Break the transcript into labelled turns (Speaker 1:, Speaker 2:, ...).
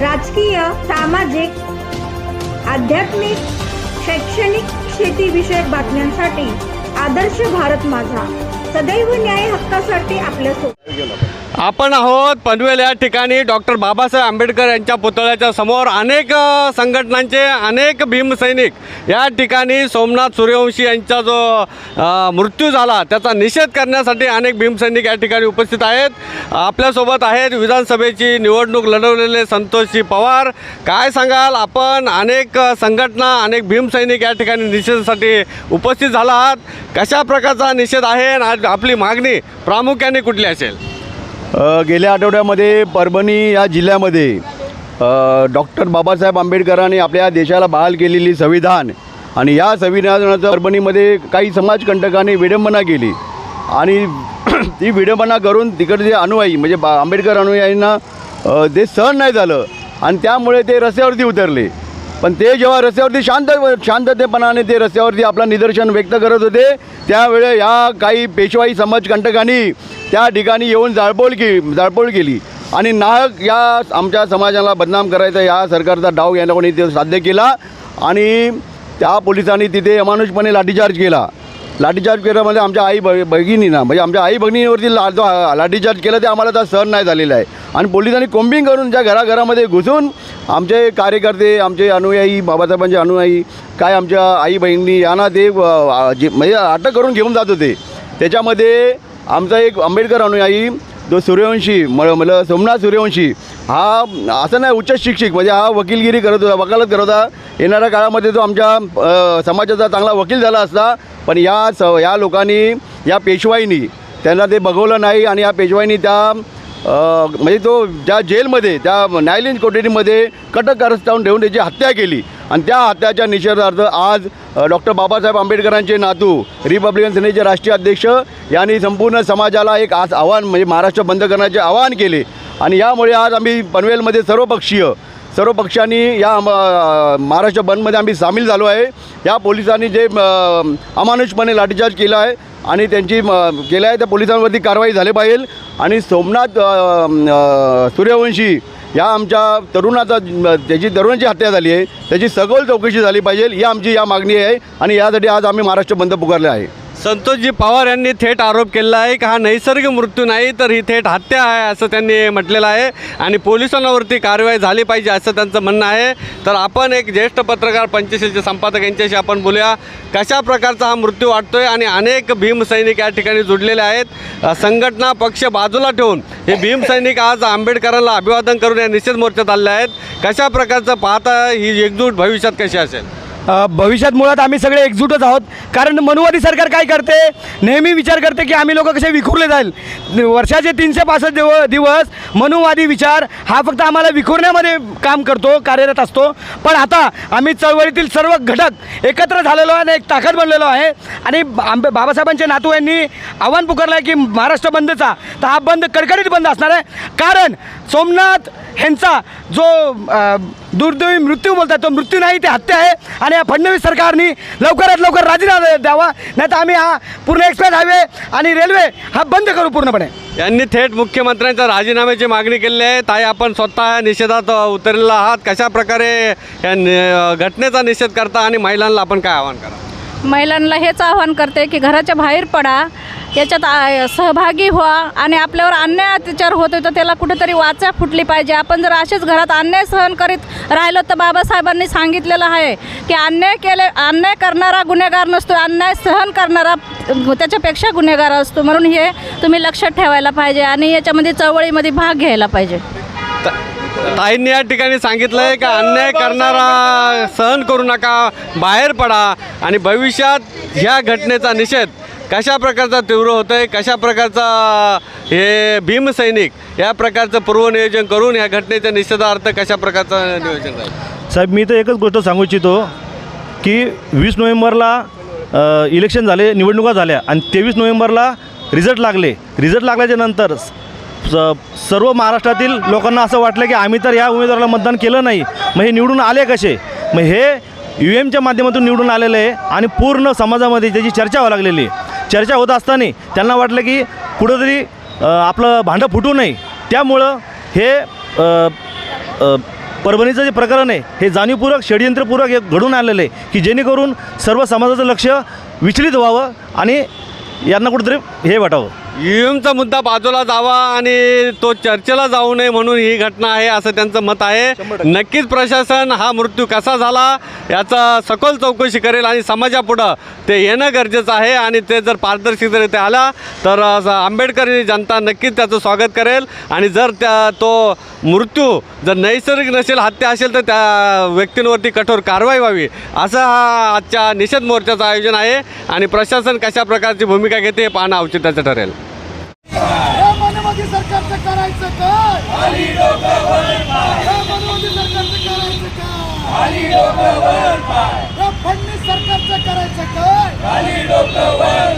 Speaker 1: राजकीय सामाजिक आध्यात्मिक शैक्षणिक शेतीविषयक बातम्यांसाठी आदर्श भारत माझा. सदैव न्याय हक्कासाठी आपल्यासोबत.
Speaker 2: आपण आहोत पनवेल या ठिकाणी डॉक्टर बाबासाहेब आंबेडकर यांच्या पुतळ्याच्या समोर. अनेक संघटनांचे अनेक भीमसैनिक या ठिकाणी सोमनाथ सूर्यवंशी यांचा जो मृत्यू झाला त्याचा निषेध करण्यासाठी अनेक भीमसैनिक या ठिकाणी उपस्थित आहेत. आपल्यासोबत आहेत विधानसभेची निवडणूक लढवलेले संतोषजी पवार. काय सांगाल? आपण अनेक संघटना अनेक भीमसैनिक या ठिकाणी निषेधासाठी उपस्थित झाला आहात कशा प्रकारचा निषेध आहे आपली मागणी प्रामुख्याने कुठली असेल?
Speaker 3: गेल्या आठवड्यामध्ये परभणी या जिल्ह्यामध्ये डॉक्टर बाबासाहेब आंबेडकरांनी आपल्या देशाला बहाल केलेली संविधान आणि या संविधानाचं परभणीमध्ये काही समाजकंटकांनी विडंबना केली. आणि ती विडंबना करून तिकडचे अनुयायी म्हणजे बा आंबेडकर अनुयायींना ते सहन नाही झालं आणि त्यामुळे ते रस्त्यावरती उतरले. पण ते जेव्हा रस्त्यावरती शांत शांततेपणाने ते रस्त्यावरती आपलं निदर्शन व्यक्त करत होते त्यावेळे ह्या काही पेशवाई समाजकंटकांनी त्या ठिकाणी येऊन जाळपोळ के जाळपोळ केली. आणि नाहक या आमच्या समाजाला बदनाम करायचा या सरकारचा डाव यांना कोणी ते साध्य केला आणि त्या पोलिसांनी तिथे अमानुषपणे लाठीचार्ज केला. लाठीचार्ज केल्यामध्ये म्हणजे आमच्या आई ब भगिनींना म्हणजे आमच्या आई भगिनीवरती ला जो लाठीचार्ज केला ते आम्हाला तर सहन नाही झालेलं आहे. आणि पोलिसांनी कोम्बिंग करून त्या घराघरामध्ये घुसून आमचे कार्यकर्ते आमचे अनुयायी बाबासाहेबांचे अनुयायी काय आमच्या आई बहिणी यांना ते जे म्हणजे अटक करून घेऊन जात होते. त्याच्यामध्ये आमचा एक आंबेडकर अनुयायी जो सूर्यवंशी म मला सोमनाथ सूर्यवंशी हा असं नाही उच्च शिक्षिक म्हणजे हा वकीलगिरी करत होता वकालत करत होता. येणाऱ्या काळामध्ये तो आमच्या समाजाचा चांगला वकील झाला असता. पण या स या लोकांनी या पेशवाईनी त्यांना ते बघवलं नाही आणि या पेशवाईनी त्या म्हणजे तो ज्या जेलमध्ये त्या न्यायालयीन कोठडीमध्ये कटक कारस्थान ठेवून त्याची हत्या केली. आणि त्या हत्याच्या निषेधार्थ आज डॉक्टर बाबासाहेब आंबेडकरांचे नातू रिपब्लिकन सेनेचे राष्ट्रीय अध्यक्ष यांनी संपूर्ण समाजाला एक आज आव्हान म्हणजे महाराष्ट्र बंद करण्याचे आवाहन केले. आणि यामुळे आज आम्ही पनवेलमध्ये सर्वपक्षीय सर्व पक्षांनी या महाराष्ट्र बंदमध्ये आम्ही सामील झालो आहे. या पोलिसांनी जे अमानुषपणे लाठीचार्ज केला आहे आणि त्यांची म, केलं आहे त्या पोलिसांवरती कारवाई झाली पाहिजे. आणि सोमनाथ सूर्यवंशी या आमच्या तरुणाचा त्याची तरुणाची हत्या झाली आहे. त्याची सखोल चौकशी झाली पाहिजे. ही आमची या मागणी आहे आणि यासाठी आज आम्ही महाराष्ट्र बंद पुकारले आहे.
Speaker 2: संतोषजी पवार यांनी थेट आरोप केलेला आहे की हा नैसर्गिक मृत्यू नाही तर ही थेट हत्या आहे असं त्यांनी म्हटलेलं आहे. आणि पोलिसांवरती कारवाई झाली पाहिजे असं त्यांचं म्हणणं आहे. तर आपण एक ज्येष्ठ पत्रकार पंचशीलचे संपादक यांच्याशी आपण बोलूया. कशा प्रकारचा हा मृत्यू वाटतोय आणि अनेक भीमसैनिक या ठिकाणी जुडलेले आहेत? संघटना पक्ष बाजूला ठेवून हे भीमसैनिक आज आंबेडकरांना अभिवादन करून या निषेध मोर्चात आले आहेत. कशा प्रकारचं पाहता ही एकजूट भविष्यात कशी असेल?
Speaker 4: भविष्यात मुळात आम्ही सगळे एकजूटच आहोत. कारण मनुवादी सरकार काय करते? नेहमी विचार करते की आम्ही लोक कसे विखुरले जाईल. वर्षाचे तीनशे पासष्ट दिव दिवस मनुवादी विचार हा फक्त आम्हाला विखुरण्यामध्ये काम करतो कार्यरत असतो. पण आता आम्ही चळवळीतील सर्व घटक एकत्र झालेलो आहे आणि एक ताकद बनलेलो आहे. आणि आंबे बाबासाहेबांचे नातू यांनी आव्हान पुकारलं आहे की महाराष्ट्र बंदचा तर हा बंद कडकडीत बंद असणार आहे. कारण सोमनाथ ह्यांचा जो दुर्दैवी मृत्यू बोलतात तो मृत्यू नाही ते हत्या आहे. आणि या फडणवीस सरकारने लवकरात लवकर राजीनामा द्यावा. नाही तर आम्ही हा पूर्ण एक्सप्रेस हायवे आणि रेल्वे हा बंद करू पूर्णपणे.
Speaker 2: यांनी थेट मुख्यमंत्र्यांच्या राजीनाम्याची मागणी केलेली आहे. ताई आपण स्वतः निषेधात उतरलेला आहात. कशा प्रकारे या घटनेचा निषेध करता आणि महिलांना आपण काय आवाहन करा
Speaker 5: महिलांना हेच आव्हान करते की घराच्या बाहेर पडा याच्यात सहभागी व्हा आणि आपल्यावर अन्याय अत्याचार होतो तर त्याला कुठेतरी वाचा फुटली पाहिजे. आपण जर असेच घरात अन्याय सहन करीत राहिलो तर बाबासाहेबांनी सांगितलेलं आहे की अन्याय केले अन्याय करणारा गुन्हेगार नसतो अन्याय सहन करणारा त्याच्यापेक्षा गुन्हेगार असतो. म्हणून हे तुम्ही लक्षात ठेवायला पाहिजे आणि याच्यामध्ये चळवळीमध्ये भाग घ्यायला पाहिजे.
Speaker 2: ताईंनी या ठिकाणी सांगितलं आहे का अन्याय करणारा सहन करू नका बाहेर पडा आणि भविष्यात ह्या घटनेचा निषेध कशा प्रकारचा तीव्र होतं आहे कशा प्रकारचा हे भीमसैनिक या प्रकारचं पूर्वनियोजन करून या घटनेच्या निषेधार्थ कशा प्रकारचं नियोजन
Speaker 6: साहेब मी तर एकच गोष्ट सांगू इच्छितो की वीस नोव्हेंबरला इलेक्शन झाले निवडणुका झाल्या आणि तेवीस नोव्हेंबरला रिझल्ट लागले. रिझल्ट लागल्याच्या नंतर सर्व महाराष्ट्रातील लोकांना असं वाटलं की आम्ही तर या उमेदवाराला मतदान केलं नाही. मग हे निवडून आले कसे? मग हे यू एमच्या माध्यमातून निवडून आलेलं आहे आणि पूर्ण समाजामध्ये त्याची चर्चा व्हावं लागलेली आहे. चर्चा होत असताना त्यांना वाटलं की कुठंतरी आपलं भांडं फुटू नये. त्यामुळं हे परभणीचं जे प्रकरण आहे हे जाणीवपूर्वक षडयंत्रपूर्वक हे घडून आलेलं आहे की जेणेकरून सर्व समाजाचं लक्ष विचलित व्हावं आणि यांना कुठंतरी हे वाटावं.
Speaker 2: ईव्हीएमचा मुद्दा बाजूला जावा आणि तो चर्चेला जाऊ नये म्हणून ही घटना आहे असं त्यांचं मत आहे. नक्कीच प्रशासन हा मृत्यू कसा झाला याचा सखोल चौकशी करेल आणि समाजापुढं ते येणं गरजेचं आहे आणि ते जर पारदर्शकरित्या आला तर आंबेडकरी जनता नक्कीच त्याचं स्वागत करेल. आणि जर त्या तो मृत्यू जर नैसर्गिक नसेल हत्या असेल तर त्या व्यक्तींवरती कठोर कारवाई व्हावी. असं हा आजच्या निषेध मोर्चाचं आयोजन आहे. आणि प्रशासन कशा प्रकारची भूमिका घेते हे पाहणं औचित्याचं ठरेल
Speaker 4: या मानवादी सरकारचं करायचं काय या मानवादी सरकारचं करायचं काय या फडणीस सरकारचं करायचं काय या